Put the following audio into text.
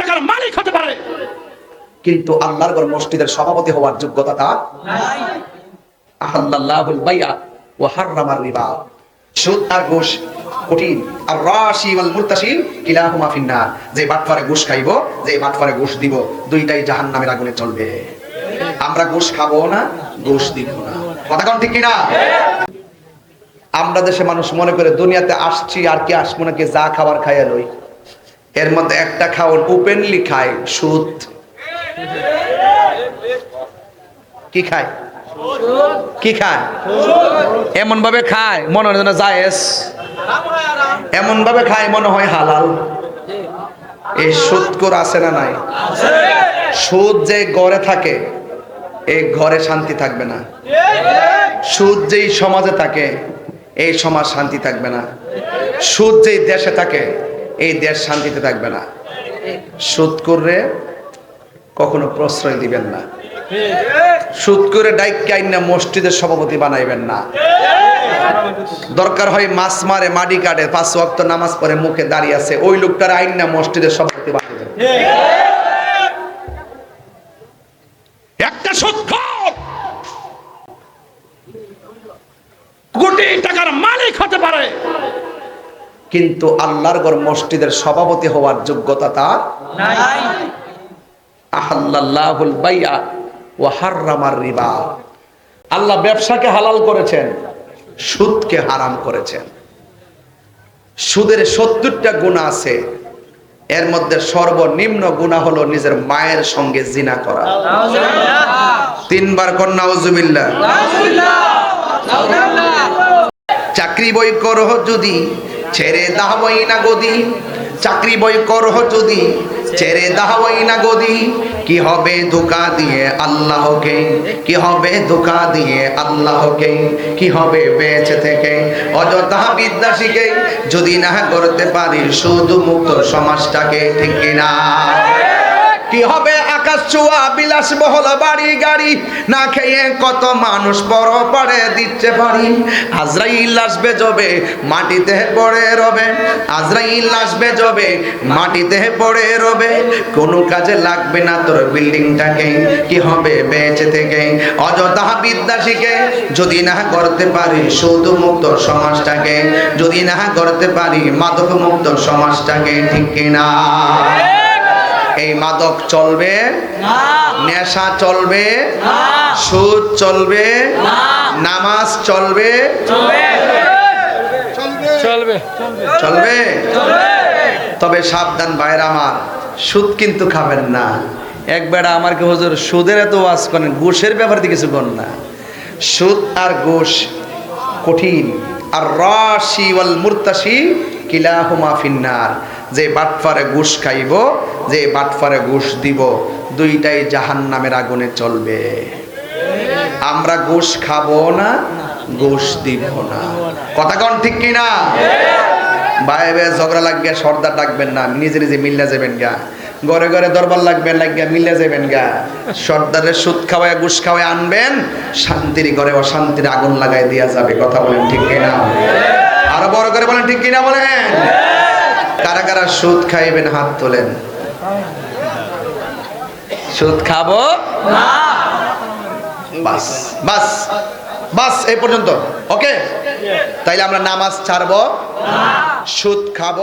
টাকার মালিক হতে পারে। কিন্তু আল্লাহর ঘর মসজিদের সভাপতি হওয়ার যোগ্যতা বাইয়া ও হাররামার রিবা। সুদ আর ঘুষ, কঠিন। আর রাশি ওয়াল যে ঘুষ খাইবো, যে ঘুষ দিব, দুইটাই জাহান্নামের আগুনে চলবে। আমরা ঘুষ খাব না, ঘুষ দিব না। কথা কোন ঠিক কিনা? আমরা দেশে মানুষ মনে করে দুনিয়াতে আসছি আর কি আসব নাকি যা খাবার খাইয়া লই। এর মধ্যে একটা খাওয়ার ওপেনলি খায় সুদ। কি খায়? কি খায়? এমন ভাবে খায়, মনে হয় যেন জায়েজ। এমন ভাবে খায়, মনে হয় হালাল। এই সুদ করে আছে না নাই? সুদ যে ঘরে থাকে এই ঘরে শান্তি থাকবে না। সুদ যেই সমাজে থাকে, এই সমাজ শান্তি থাকবে না। সুদ যেই দেশে থাকে এই দেশ শান্তিতে থাকবে না। সুদ করে কখনো প্রশ্রয় দিবেন না। সুদ করে ডাইকে আইন না মসজিদের সভাপতি বানাইবেন না। দরকার হয় মাছ মারে, মাটি কাটে, পাঁচ ওয়াক্ত নামাজ পড়ে মুখে দাঁড়িয়ে আছে, ওই লোকটার আইন না মসজিদের সভাপতি বানাইবেন। একটা কোটি টাকার মালিক হতে পারে। কিন্তু আল্লাহর ঘর মসজিদের সভাপতি হওয়ার যোগ্যতা তার আহাল্লাহুল বাইয়া ও হাররামার রিবা। আল্লাহ ব্যবসাকে হালাল করেছেন সুদকে হারাম করেছেন। সুদের সত্তরটা গুণা আছে এর মধ্যে সর্বনিম্ন গুণা হলো নিজের মায়ের সঙ্গে জিনা করা। তিনবার কন্যা চাকরি বই করহ যদি ছেড়ে দাহাবাই না গদি, চাকরি বই করহ যদি, ছেড়ে দাহবই না গদি। কি হবে ধোকা দিয়ে আল্লাহকে, কি হবে ধোকা দিয়ে আল্লাহকে, কি হবে বেঁচে থেকে? অযথা বিদ্যা শিখে যদি না করতে পারি শুধু মুক্ত সমাজটাকে, ঠিক কিনা? কি হবে আকাশ ছোঁয়া বিলাস বহল বাড়ি গাড়ি? না খেয়ে কত মানুষ বড় পড়ে দিচ্ছে পারি আজরাইল আসবে জবে মাটিতে পড়ে রবে। আজরাইল আসবে জবে মাটিতে পড়ে রবে। কোনো কাজে লাগবে না তোর বিল্ডিংটাকে। কি হবে বেঁচে থেকে? অযথা বিদ্যা শিখে যদি না করতে পারি শুধু মুক্ত সমাজটাকে, যদি না করতে পারি মাদক মুক্ত সমাজটাকে, ঠিক কিনা? এই মাদক চলবে নেশা চলবে সুদ চলবে নামাজ চলবে। চলবে। তবে সাবধান ভাইরা আমার সুদ কিন্তু খাবেন না। একবার আমার কি হুজুর সুদের এত ওয়াজ করেন ঘুষের ব্যাপারে কিছু করেন না। সুদ আর ঘুষ কঠিন। আর রাশি ওয়াল মুরতাশি কিলাহুমা ফিন্নার। যে বাটফারে ঘুষ খাইব, যে বাটফারে ঘুষ দিব, দুইটাই জাহান নামের আগুনে চলবে। আমরা ঘুষ খাব না, ঘুষ দিব না। কথা কন ঠিক কিনা? ভাই ভাই ঝগড়া লাগিয়া সর্দার ডাকবেন না, নিজে নিজে মিল্লা যাবেন গা। ঘরে ঘরে দরবার লাগবে লাগিয়া মিল্লা যাবেন গা। সর্দারের সুদ খাওয়ায়, ঘুষ খাওয়ায় আনবেন, শান্তির ঘরে অশান্তির আগুন লাগাই দেওয়া যাবে। কথা বলেন ঠিক কিনা? আরও বড় করে বলেন ঠিক কিনা বলেন? কারা কারা সুদ খাইবেন, হাত তোলেন? সুদ খাব? বাস বাস বাস, এই পর্যন্ত। ওকে তাইলে আমরা নামাজ ছাড়বো, সুদ খাব